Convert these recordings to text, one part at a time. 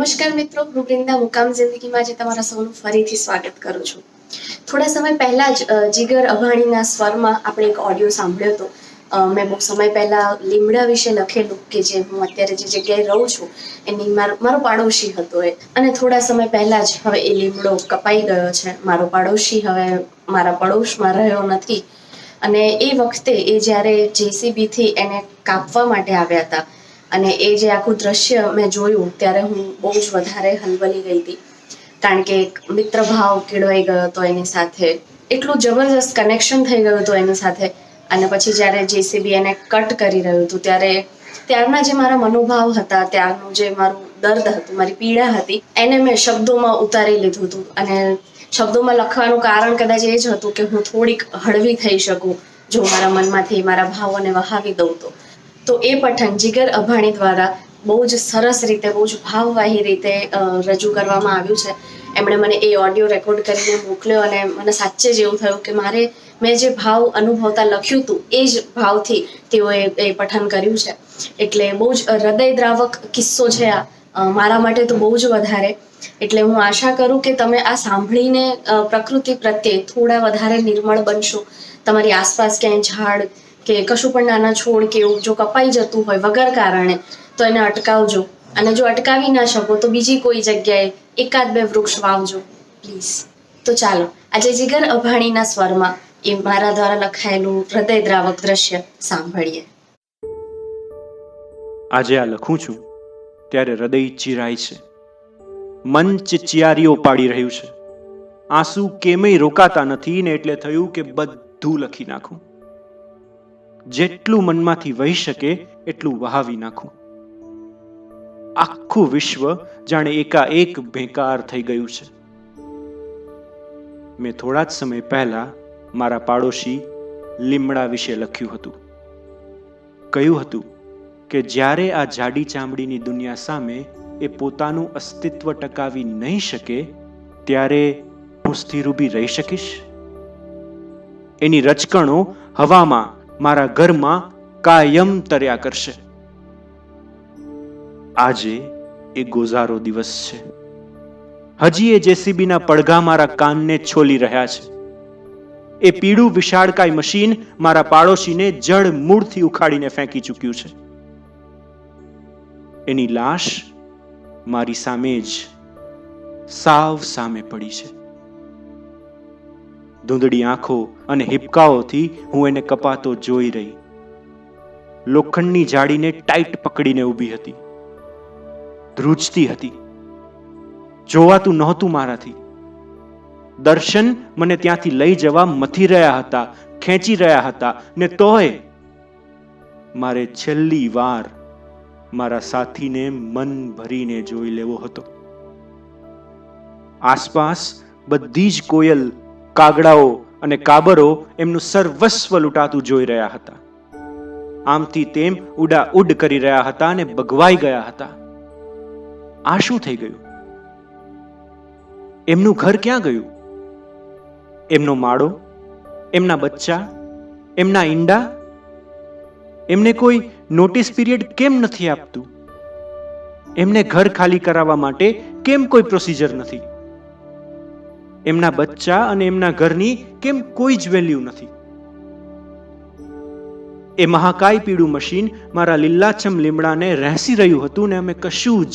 નમસ્કાર મિત્રો વૃંદા મુકામ જિંદગીમાં જે તમારા સૌનું ફરીથી સ્વાગત કરું છું. થોડા સમય પહેલા જ જીગર અભાણીના સ્વરમાં આપણે એક ઓડિયો સાંભળ્યો હતો. મેં બહુ સમય પહેલા લીમડા વિશે લખેલું કે જે હું અત્યારે જે જગ્યાએ રહું છું, એની મારો મારો પાડોશી હતો એ. અને થોડા સમય પહેલા જ હવે એ લીમડો કપાઈ ગયો છે. મારો પાડોશી હવે મારા પડોશમાં રહ્યો નથી. અને એ વખતે એ જ્યારે જેસીબીથી એને કાપવા માટે આવ્યા હતા અને એ જે આખું દ્રશ્ય મેં જોયું ત્યારે હું બહુ જ વધારે હલબલી ગઈ હતી. કારણ કે એક મિત્ર ભાવ કેળવાઈ ગયો હતો એની સાથે. એટલું જબરજસ્ત કનેક્શન થઈ ગયું હતું એની સાથે. અને પછી જ્યારે જેસીબી એને કટ કરી રહ્યું હતું, ત્યારે ત્યારના જે મારા મનોભાવ હતા, ત્યારનું જે મારું દર્દ હતું, મારી પીડા હતી, એને મેં શબ્દોમાં ઉતારી લીધું હતું. અને શબ્દોમાં લખવાનું કારણ કદાચ એ જ હતું કે હું થોડીક હળવી થઈ શકું, જો મારા મનમાંથી મારા ભાવોને વહાવી દઉં તો. તો એ પઠન જીગર અભાણી દ્વારા બહુ જ સરસ રીતે, બહુ જ ભાવવાહી રીતે રજૂ કરવામાં આવ્યું છે. એમણે મને એ ઓડિયો રેકોર્ડ કરીને મોકલ્યો અને મને સાચે જ એવું થયું કે મારે, મેં જે ભાવ અનુભવતા લખ્યું હતું એ જ ભાવથી તેઓએ એ પઠન કર્યું છે. એટલે બહુ જ હૃદયદ્રાવક કિસ્સો છે આ. મારા માટે તો બહુ જ વધારે. એટલે હું આશા કરું કે તમે આ સાંભળીને પ્રકૃતિ પ્રત્યે થોડા વધારે નિર્મળ બનશો. તમારી આસપાસ ક્યાંય ઝાડ કે કશું પણ નાના છોડ કે એવું જો કપાઈ જતું હોય વગર કારણે તો એને અટકાવજો. અને જો અટકાવી ના શકો તો બીજી કોઈ જગ્યાએ એકાદ બે વૃક્ષ વાવજો. પ્લીઝ તો ચાલો, આજે જીગર અભાણીના સ્વરમાં એ મારા દ્વારા લખાયેલું હૃદયદ્રાવક દ્રશ્ય સાંભળીએ. આજે આ લખું છું ત્યારે હૃદય ચિરાય છે. મન ચિચિયારીઓ પાડી રહ્યું છે. આંસુ કેમય રોકાતા નથી ને એટલે થયું કે બધું લખી નાખું. જેટલું મનમાંથી વહી શકે એટલું વહાવી નાખું. આખું વિશ્વ જાણે એકાએક ભેંકાર થઈ ગયું છે. મેં થોડા જ સમય પહેલા મારા પાડોશી લીમડા વિશે લખ્યું હતું. કહ્યું હતું કે જ્યારે આ જાડી ચામડીની દુનિયા સામે એ પોતાનું અસ્તિત્વ ટકાવી નહીં શકે, ત્યારે હું સ્થિર ઊભી રહી શકીશ? એની રચકણો હવામાં મારા ઘરમાં કાયમ તર્યા કરશે. આજે એ ગોઝારો દિવસ છે. હજી એ જેસીબીના પડઘા મારા કાનને છોલી રહ્યા છે. એ પીળું વિશાળકાય મશીન મારા પાડોશીને જડ મૂળથી ઉખાડીને ફેંકી ચૂક્યું છે. એની લાશ મારી સામે જ સાવ સામે પડી છે. ધૂંધળી આંખો અને હિપકાઓથી હું એને કપાતો જોઈ રહી. લોખંડની જાળીને ટાઈટ પકડીને ઊભી હતી. ધ્રુજતી હતી. જોવાતું નહોતું મારાથી. દર્શન મને ત્યાંથી લઈ જવા મથી રહ્યા હતા, ખેંચી રહ્યા હતા ને તોય મારે છેલ્લી વાર મારા સાથીને મન ભરીને જોઈ લેવો હતો. આસપાસ બધી જ કોયલ કાગડાઓ અને કાબરો એમનું સર્વસ્વ લૂંટાતું જોઈ રહ્યા હતા. આમથી તેમ ઉડા ઉડ કરી રહ્યા હતા અને બગવાઈ ગયા હતા. આ શું થઈ ગયું? એમનું ઘર ક્યાં ગયું? એમનો માળો? એમના બચ્ચા? એમના ઈંડા? એમને કોઈ નોટિસ પીરિયડ કેમ નથી આપતું? એમને ઘર ખાલી કરાવવા માટે કેમ કોઈ પ્રોસિજર નથી? એમના બચ્ચા અને એમના ઘરની કેમ કોઈ જ વેલ્યુ નથી. એ મહાકાય પીળું મશીન મારા લીલાછમ લીમડાને રહેસી રહ્યું હતું ને અમે કશું જ,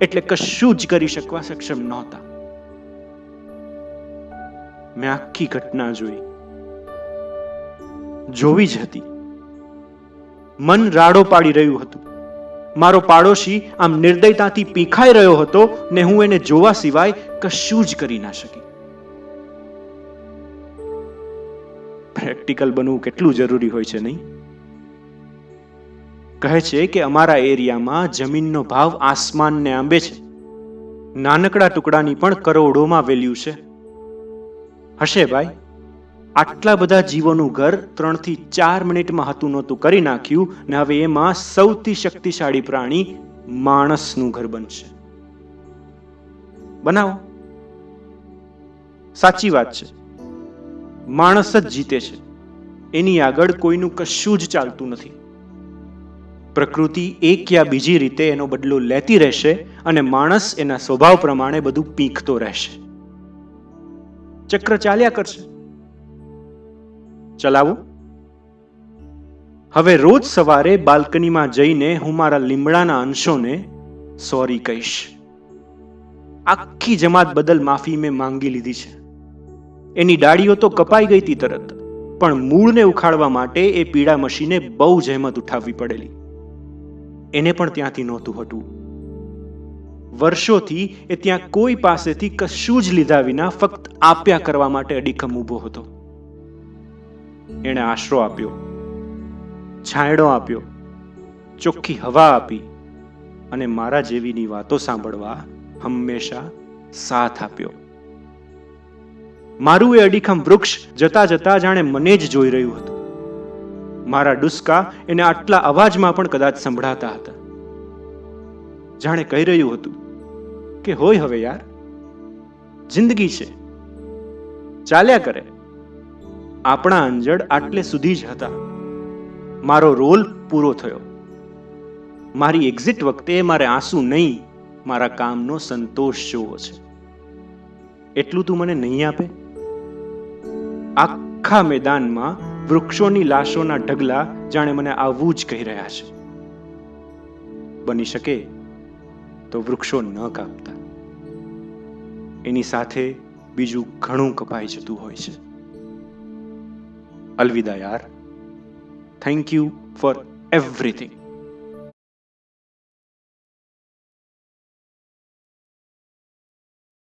એટલે કશું જ કરી શકવા સક્ષમ નહોતા. મેં આખી ઘટના જોઈ. જોવી જ હતી. મન રાડો પાડી રહ્યું હતું. મારો પાડોશી આમ નિર્દયતાથી પીખાઈ રહ્યો હતો ને હું એને જોવા સિવાય કશું જ કરી ના શકી. પ્રેક્ટિકલ બનવું કેટલું જરૂરી હોય છે નહીં? કહે છે કે અમારા એરિયામાં જમીનનો ભાવ આસમાનને આંબે છે. નાનકડા ટુકડાની પણ કરોડોમાં વેલ્યુ છે. હશે ભાઈ? આટલા બધા જીવોનું ઘર ત્રણથી ચાર મિનિટમાં હતું નહોતું કરી નાખ્યું ને હવે એમાં સૌથી શક્તિશાળી પ્રાણી માણસનું ઘર બનશે. બનાવો. સાચી વાત છે. માણસ જ જીતે છે. એની આગળ કોઈનું કશું જ ચાલતું નથી. પ્રકૃતિ એક યા બીજી રીતે એનો બદલો લેતી રહેશે અને માણસ એના સ્વભાવ પ્રમાણે બધું પીંખતો રહેશે. ચક્ર ચાલ્યા કરશે. ચલાવું. હવે રોજ સવારે બાલ્કનીમાં જઈને હું મારા લીમડાના અંશોને સોરી કહીશ. આખી જમાત બદલ માફી મેં માંગી લીધી છે. એની ડાળીઓ તો કપાઈ ગઈ હતી તરત, પણ મૂળને ઉખાડવા માટે એ પીડા મશીને બહુ જહેમત ઉઠાવવી પડેલી. એને પણ ત્યાંથી નહોતું હટવું. વર્ષોથી એ ત્યાં કોઈ પાસેથી કશું જ લીધા વિના ફક્ત આપ્યા કરવા માટે અડીખમ ઊભો હતો. એણે આશરો આપ્યો, છાંયડો આપ્યો, ચોખ્ખી હવા આપી અને મારા જેવીની વાતો સાંભળવા હંમેશા સાથ આપ્યો. મારું એ અડીખમ વૃક્ષ જતા જતા જાણે મને જ જોઈ રહ્યું હતું. મારા ડુસકા એને આટલા અવાજમાં પણ કદાચ સંભળાતા હતા. જાણે કહી રહ્યું હતું કે, હોય હવે યાર, જિંદગી છે. ચાલ્યા કરે. આપણા અંજડ આટલે સુધી જ હતા. મારો રોલ પૂરો થયો. મારી એક્ઝિટ વખતે મારે આંસુ નહીં, મારા કામનો સંતોષ જોવો છે. એટલું તું મને નહીં આપે? આખા મેદાનમાં વૃક્ષોની લાશોના ઢગલા જાણે મને આવવું જ કહી રહ્યા છે. બની શકે તો વૃક્ષો ન કાપતા. એની સાથે બીજું ઘણું કપાઈ જતું હોય છે. અલવિદા યાર થેન્ક યુ ફોર એવરીથિંગ